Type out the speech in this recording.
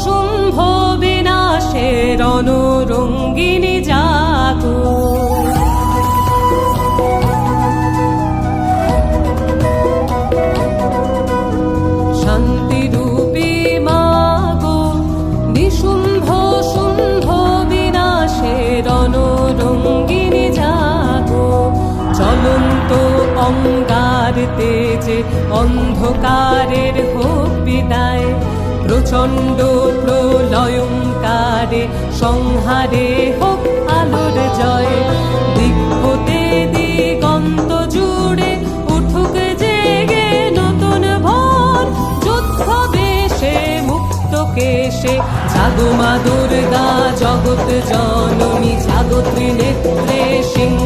শুম্ভ বিনাশের অনুরঙ্গিনী শান্তিরূপী চলন্ত অঙ্গার তেজে অন্ধকারের হোক বিদায় প্রচণ্ড প্রলয়ঙ্কারে সংহারে হোক আলোর জয়। দিক হতে দিগন্ত জুড়ে উঠুক জেগে নতুন ভোর। যুদ্ধ বেশে মুক্ত কেশে জাগো মা দুর্গা, জগৎ জননী জাগো ত্রিনেত্রে সিংহ